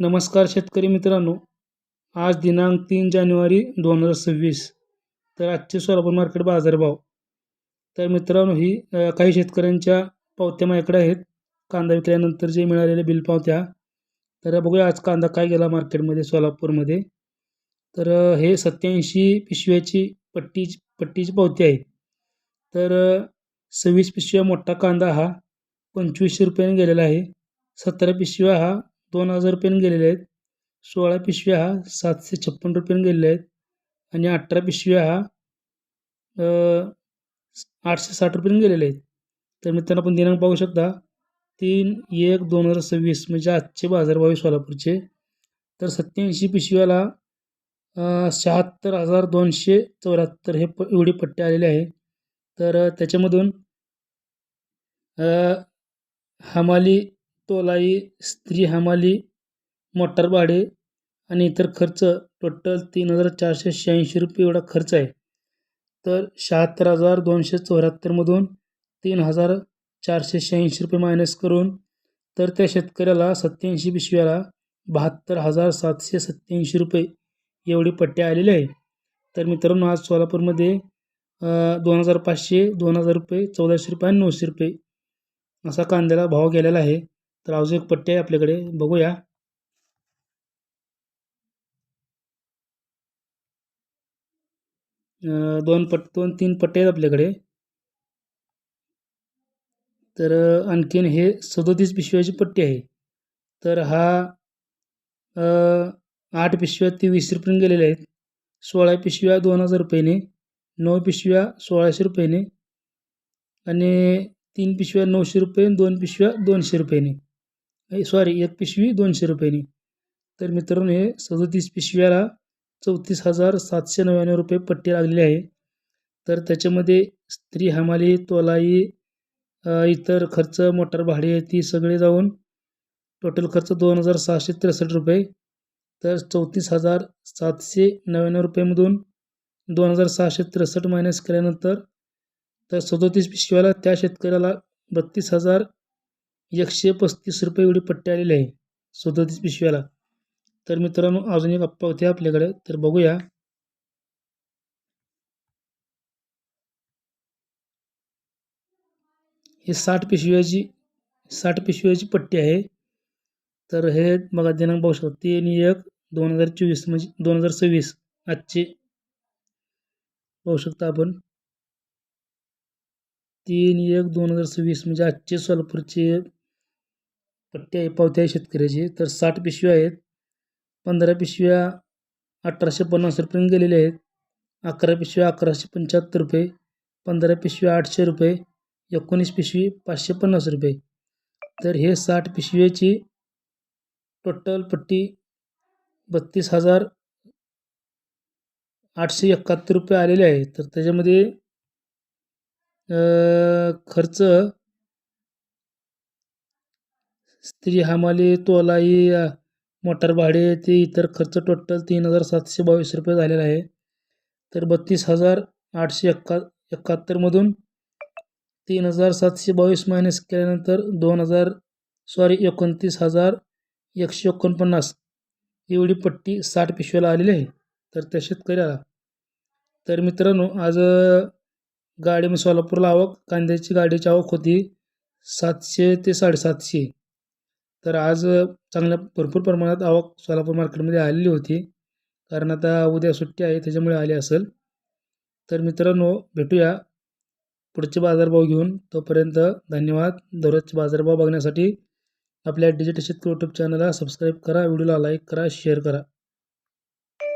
नमस्कार शेतकरी मित्रांनो. आज दिनांक तीन जानेवारी दोन हजार सव्वीस. तर आजचे सोलापूर मार्केट बाजारभाव. तर मित्रांनो ही अ, काही शेतकऱ्यांच्या पावत्या माझ्याकडे आहेत. कांदा विकल्यानंतर जे मिळालेले बिल पावत्या. तर बघूया आज कांदा काय गेला मार्केटमध्ये सोलापूरमध्ये. तर अ, हे सत्याऐंशी पिशव्याची पट्टी पट्टीची पावती आहे. तर सव्वीस पिशव्या मोठा कांदा हा पंचवीसशे रुपयाने गेलेला आहे. सतरा पिशव्या हा दोन हजार रुपयाने गेलेले आहेत. सोळा पिशव्या हा सातशे छप्पन रुपयेनं गेलेल्या आहेत. आणि अठरा पिशव्या हा आठशे साठ रुपयेनं गेलेले आहेत. तर मित्रांनो आपण दिनांक पाहू शकता. तीन एक दोन हजार सव्वीस म्हणजे आजचे बाजारभाव आहे सोलापूरचे. तर सत्याऐंशी पिशव्याला शहात्तर हजार दोनशे चौऱ्याहत्तर हे प एवढे पट्टे आलेले आहे. तर त्याच्यामधून हमाली तोलाई स्त्री हमाली मोटार भाडे आणि इतर खर्च. टोटल तीन हजार चारशे शहाऐंशी रुपये एवढा खर्च आहे. तर शहात्तर हजार दोनशे चौऱ्याहत्तरमधून तीन हजार चारशे शहाऐंशी रुपये मायनस करून तर त्या शेतकऱ्याला सत्याऐंशी पिशव्याला बहात्तर हजार सातशे सत्याऐंशी रुपये एवढे पट्टे आलेले आहे. तर मित्रांनो आज सोलापूरमध्ये दोन हजार पाचशे दोन हजार रुपये चौदाशे रुपये आणि नऊशे रुपये असा कांद्याला भाव गेलेला आहे. तर अजून एक पट्टी आहे आपल्याकडे. बघूया. दोन पट दोन तीन पट्टे आहेत आपल्याकडे. तर आणखीन हे सदोतीस पिशव्याची पट्टी आहे. तर हा आठ पिशव्या ते वीस रुपयाने गेलेल्या आहेत. सोळा पिशव्या दोन हजार रुपयाने नऊ पिशव्या सोळाशे रुपयाने आणि तीन पिशव्या नऊशे रुपये दोन पिशव्या दोनशे रुपयाने. सॉरी एक पिशवी दोनशे रुपयाने. तर मित्रांनो हे सदोतीस पिशव्याला चौतीस हजार सातशे नव्याण्णव रुपये पट्टी लागलेली आहे. तर त्याच्यामध्ये स्त्री हमाली तोलाई इतर खर्च मोटार भाडे ती सगळे जाऊन टोटल खर्च दोन हजार सहाशे त्रेसष्ट रुपये. तर चौतीस हजार सातशे नव्याण्णव रुपयेमधून दोन हजार सहाशे त्रेसष्ट मायनस केल्यानंतर तर सदोतीस पिशव्याला त्या शेतकऱ्याला बत्तीस हजार एकशे पस्तीस रुपये एवढी पट्टी आलेली आहे सदोतीस पिशव्याला. तर मित्रांनो अजून एक अप्पा होते आपल्याकडे. तर बघूया. ही साठ पिशव्याची साठ पिशव्याची पट्टी आहे. तर हे बघा दिनांक पाहू शकतो. तीन एक दोन हजार चोवीस म्हणजे दोन हजार सव्वीस आजचे. पाहू शकता आपण. तीन एक दोन हजार सव्वीस म्हणजे आजचे सोलापूरचे पट्टी आहे पावती आहे शेतकऱ्याची. तर साठ पिशव्या आहेत. पंधरा पिशव्या अठराशे पन्नास रुपये गेलेल्या आहेत. अकरा पिशव्या अकराशे पंच्याहत्तर रुपये पंधरा पिशव्या आठशे रुपये एकोणीस पिशवी पाचशे पन्नास रुपये. तर हे साठ पिशव्याची टोटल पट्टी बत्तीस हजार आठशे एकाहत्तर रुपये आलेले आहे. तर त्याच्यामध्ये खर्च स्त्री हमाली तोलाई मोटार भाडे ते इतर खर्च टोटल तीन हजार सातशे बावीस रुपये झालेला आहे. तर बत्तीस हजार आठशे एक्का एकाहत्तरमधून तीन हजार सातशे बावीस मायनस केल्यानंतर दोन हजार सॉरी एकोणतीस हजार एकशे एकोणपन्नास. एवढी पट्टी साठ पिशव्याला आलेली आहे. तर त्या शेतकऱ्याला. तर मित्रांनो आज गाडी मी सोलापूरला आवक कांद्याची गाडीची आवक होती सातशे ते साडेसातशे. तर आज चांगल्या भरपूर प्रमाणात आवक सोलापूर मार्केटमध्ये आलेली होती. कारण आता उद्या सुट्टी आहे त्याच्यामुळे आली असेल. तर मित्रांनो भेटूया. पुढचे बाजारभाव घेऊन तोपर्यंत धन्यवाद. दररोजचे बाजारभाव बघण्यासाठी आपल्या डिजिटल शेतकरी यूट्यूब चॅनलला सबस्क्राईब करा व्हिडिओला लाईक करा शेअर करा.